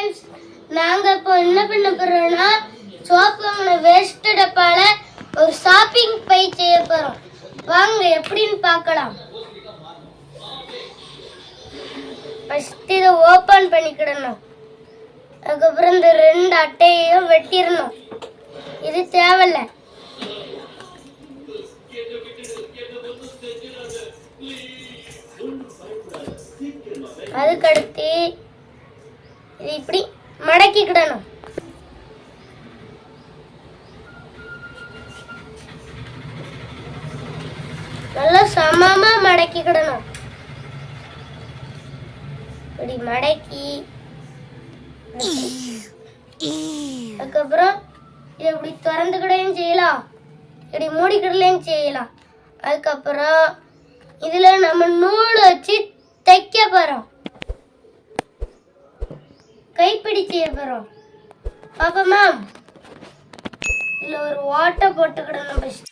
Friends நாங்க இப்போ என்ன பண்ண போகிறோம்னா சோப்பு வாங்கின வேஸ்ட் டப்பால ஒரு ஷாப்பிங் பை செய்ய போறோம். வாங்க எப்படின்னு பார்க்கலாம். ஃபஸ்ட் இதை ஓப்பன் பண்ணிக்கிடணும். அதுக்கப்புறம் இந்த ரெண்டு அட்டையையும் வெட்டிடணும். இது தேவையில்லை. அதுக்கடுத்து இது இப்படி மடக்கிக்கிடணும். நல்லா சமமா மடக்கிக்கிடணும். இப்படி மடக்கி அதுக்கப்புறம் இதை இப்படி திறந்துக்கிடையும் செய்யலாம். இப்படி மூடிக்கிடலையும் செய்யலாம். அதுக்கப்புறம் இதுல நம்ம நூல் வச்சு கைப்பிடிச்சு வரும். பாப்பா மேம் இதுல ஒரு ஓட்டை போட்டுக்கிடணும் ஃபர்ஸ்ட்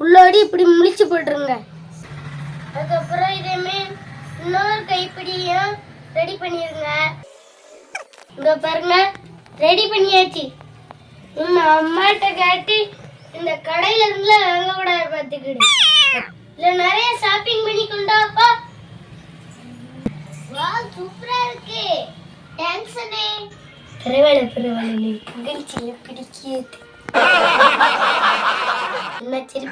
உள்ளோடி இப்படி முழிச்சு போட்டுருங்க. அதுக்கப்புறம் இதேமே இன்னொரு கைப்பிடியும் ரெடி பண்ணிருங்க. இங்க பாருங்க ரெடி பண்ணியாச்சு. உங்க அம்மாட்ட கேட்டு இந்த கடையில இருந்து வாங்க கூட பார்த்துக்கிடு. இல்ல நிறைய ஷாப்பிங் பண்ணி கொண்டாப்பா. வா சூப்பரா இருக்கு. டான்ஸனே பரவாயில்ல பரவாயில்ல மகிழ்ச்சியில பிடிக்கியது. என்ன சரி